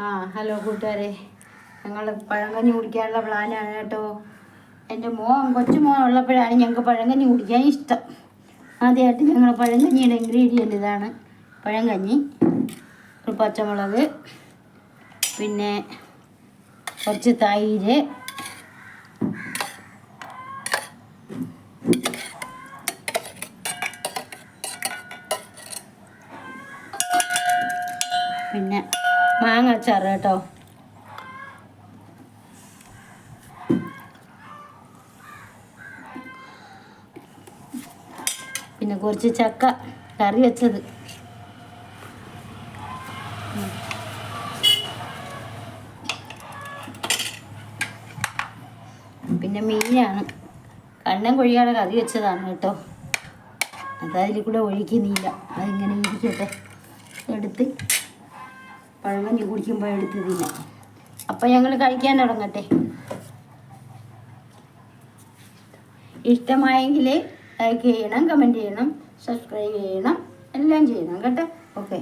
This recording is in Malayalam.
ആ ഹലോ കൂട്ടുകാരെ. ഞങ്ങൾ പഴങ്കഞ്ഞി കുടിക്കാനുള്ള പ്ലാനാണ് കേട്ടോ. എന്റെ മോൻ കൊച്ചു മോൻ ഉള്ളപ്പോഴാണ് ഞങ്ങൾക്ക് പഴങ്കഞ്ഞി കുടിക്കാൻ ഇഷ്ടം. ആദ്യമായിട്ട് ഞങ്ങൾ പഴങ്കഞ്ഞിയുടെ ഇൻഗ്രീഡിയന്റ് ഇതാണ്. പഴങ്കഞ്ഞി ഒരു പച്ചമുളക് പിന്നെ കുറച്ച് തൈര് പിന്നെ മാങ്ങ അച്ചാറ് കേട്ടോ. പിന്നെ കുറച്ച് ചക്ക കറി വെച്ചത്. പിന്നെ മീനാണ്. കണ്ണൻ കൊഴിയാടെ കറി വെച്ചതാണ് കേട്ടോ. അത് കൂടെ ഒഴിക്കുന്നില്ല. അതിങ്ങനെ ഇരിക്കട്ടെ. എടുത്ത് പഴങ്കഞ്ഞി കുടിക്കുമ്പോൾ എടുത്ത് തിന്നാം. അപ്പം ഞങ്ങൾ കഴിക്കാൻ തുടങ്ങട്ടെ. ഇഷ്ടമായെങ്കിൽ ലൈക്ക് ചെയ്യണം കമന്റ് ചെയ്യണം സബ്സ്ക്രൈബ് ചെയ്യണം എല്ലാം ചെയ്യണം കേട്ടോ. ഓക്കെ